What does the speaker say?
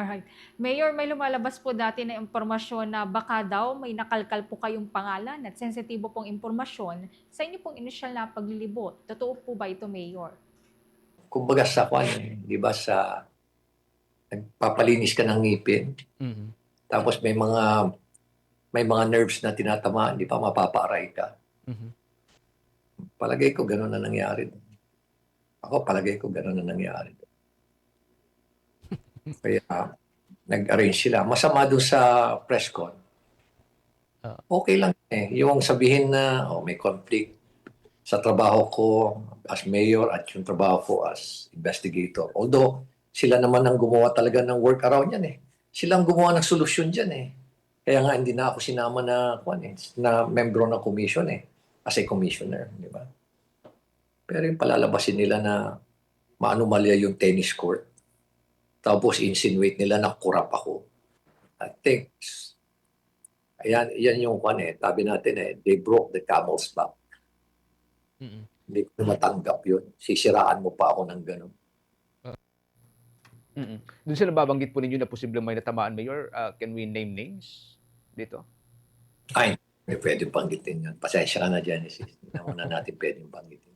Alright. Mayor, may lumalabas po dati na impormasyon na baka daw may nakalkal po kayong pangalan at sensitibo pong impormasyon sa inyo pong inisyal na paglilibot. Totoo po ba ito, Mayor? Kumbaga sa kwan, di ba sa nagpapalinis ka ng ngipin, Mhm. tapos may mga may mga nerves na tinatamaan, di ba mapapaaray ka. Mhm. Palagay ko gano'n na nangyari. Ako palagay ko gano'n na nangyari. Kaya nag-arrange sila. Masama doon sa press con. Ah. Okay lang eh. Yung sabihin na oh, may conflict sa trabaho ko as mayor at yung trabaho ko as investigator. Although sila naman ang gumawa talaga ng work around yan eh. Sila ang gumawa ng solusyon dyan eh. Kaya nga hindi na ako sinama na, kwan eh, na membro ng commission eh. As a commissioner, di ba? Pero yung palalabasin nila na maanumalya yung tennis court, tapos insinuate nila na kurap ako. I think, ayan, yan yung kwan eh. Sabi natin eh, they broke the camel's back. Mhm. Hindi ko matanggap yun. Sisiraan mo pa ako ng gano'n. Mhm. Doon sa nababanggit po ninyo na posibleng may natamaan, Mayor, ah, can we name names dito? Ay, may pwedeng banggitin yun. Pasensya ka na, Genesis. Hindi na muna natin pwedeng banggitin.